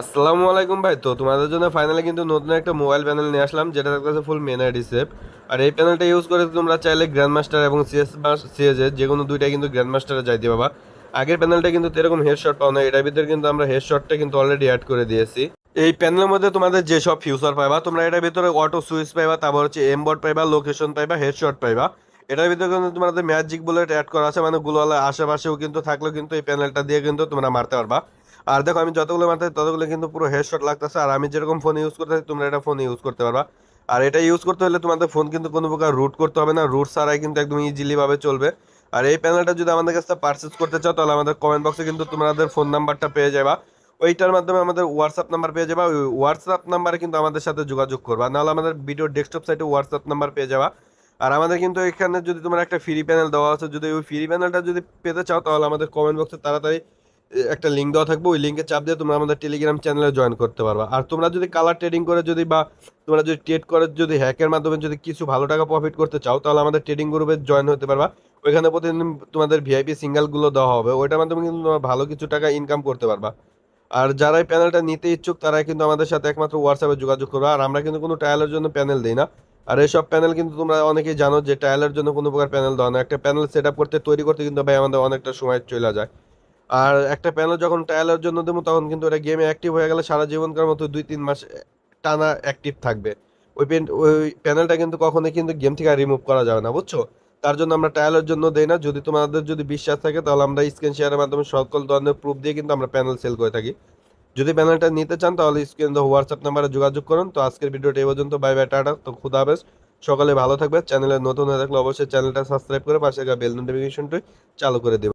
আসসালামু আলাইকুম ভাই। তো তোমাদের জন্য ফাইনালি কিন্তু নতুন একটা মোবাইল প্যানেল নিয়ে আসলাম, যেটা থাকতেছে ফুল মেন আইডি সেভ আর এই প্যানেলটা ইউজ করে তোমরা চাইলে গ্র্যান্ড মাস্টার এবং সিএস সিএস এর যে কোনো দুইটাই কিন্তু গ্র্যান্ড মাস্টারে যাইতে পাবা আগের প্যানেলটা কিন্তু এরকম হেডশট পাও না এটার ভিতরে কিন্তু আমরা হেড হেডশটটা কিন্তু অলরেডি অ্যাড করে দিয়েছি। এই প্যানেলের মধ্যে তোমাদের যেসব ফিউচার পাইবা, তোমরা এটার ভিতরে অটো সুইচ পাইবা, তারপর হচ্ছে এমবট পাইবা লোকেশন পাইবা হেডশট পাইবা। এটার ভিতরে কিন্তু তোমাদের ম্যাজিক বুলেট অ্যাড করা আছে মানে গুলোয়ালা আশেপাশেও কিন্তু থাকলেও কিন্তু এই প্যানেলটা দিয়ে কিন্তু তোমরা মারতে পারবা। আর দেখো, আমি যতগুলো মারতে ততগুলো কিন্তু পুরো হেডশট লাগতেছে। আর আমি যেরকম ফোন ইউজ করতে তোমরা এটা ফোন ইউজ করতে পারবা। আর এটা ইউজ করতে হলে তোমাদের ফোন কিন্তু কোনো প্রকার রুট করতে হবে না। রুট ছাড়াই কিন্তু একদম ইজিলিভাবে চলবে। আর এই প্যানেলটা যদি আমাদের কাছে পারচেস করতে চাও, তাহলে আমাদের কমেন্ট বক্সে কিন্তু তোমাদের ফোন নাম্বারটা পেয়ে যাবা। ওইটার মাধ্যমে আমাদের হোয়াটসঅ্যাপ নাম্বার পেয়ে যাবা। ওই হোয়াটসঅ্যাপ নাম্বারে কিন্তু আমাদের সাথে যোগাযোগ করবা। নাহলে আমাদের ভিডিও ডেস্কটপ সাইটে হোয়াটসঅ্যাপ নাম্বার পেয়ে যাবা। আর আমাদের কিন্তু এখানে যদি তোমার একটা ফ্রি প্যানেল দেওয়া আছে, যদি ওই ফ্রি প্যানেলটা যদি পেতে চাও, তাহলে আমাদের কমেন্ট বক্সে তাড়াতাড়ি একটা লিঙ্ক দেওয়া থাকবে, ওই লিঙ্কে চাপ দিয়ে তোমরা আমাদের টেলিগ্রাম চ্যানেলে জয়েন করতে পারবা। আর তোমরা যদি কালার ট্রেডিং করে যদি বা তোমরা যদি ট্রেড করে যদি হ্যাকের মাধ্যমে যদি কিছু ভালো টাকা প্রফিট করতে চাও, তাহলে আমাদের ট্রেডিং গ্রুপে জয়েন হতে পারবা। ওইখানে প্রতিদিন তোমাদের ভিআইপি সিঙ্গেলগুলো দেওয়া হবে। ওইটার মাধ্যমে কিন্তু তোমরা ভালো কিছু টাকা ইনকাম করতে পারবা। আর যারা এই প্যানেলটা নিতে ইচ্ছুক, তারাই কিন্তু আমাদের সাথে একমাত্র হোয়াটসঅ্যাপে যোগাযোগ করবে। আর আমরা কিন্তু কোনো ট্রায়ালের জন্য প্যানেল দিই না। আর এইসব প্যানেল কিন্তু তোমরা অনেকেই জানো যে ট্রায়ালের জন্য কোনো প্রকার প্যানেল দেওয়া না। একটা প্যানেল সেট করতে, তৈরি করতে কিন্তু ভাই আমাদের অনেকটা সময় চলে যায়। আর একটা প্যানেল যখন ট্রায়ালের জন্য দেবো, তখন কিন্তু এটা গেমে অ্যাক্টিভ হয়ে গেলে সারা জীবনকার মতো দুই, তিন মাস টানা অ্যাক্টিভ থাকবে। ওই পেন ওই প্যানেলটা কিন্তু কখনোই কিন্তু গেম থেকে রিমুভ করা যাবে না, বুঝছ? তার জন্য আমরা ট্রায়ালের জন্য দেই না। যদি তোমাদের যদি বিশ্বাস থাকে, তাহলে আমরা স্ক্রিন শেয়ারের মাধ্যমে সকল ধরনের প্রুফ দিয়ে কিন্তু আমরা প্যানেল সেল করে থাকি। যদি প্যানেলটা নিতে চান, তাহলে স্ক্রিন হোয়াটসঅ্যাপ নাম্বারে যোগাযোগ করুন। তো আজকের ভিডিওটা এ পর্যন্ত। Bye bye tata. তো খুদা হাফেজ। সকালে ভালো থাকবে। চ্যানেলে নতুন হয়ে থাকলে অবশ্যই চ্যানেলটা সাবস্ক্রাইব করে পাশে বেল নোটিফিকেশনটি চালু করে দেবে।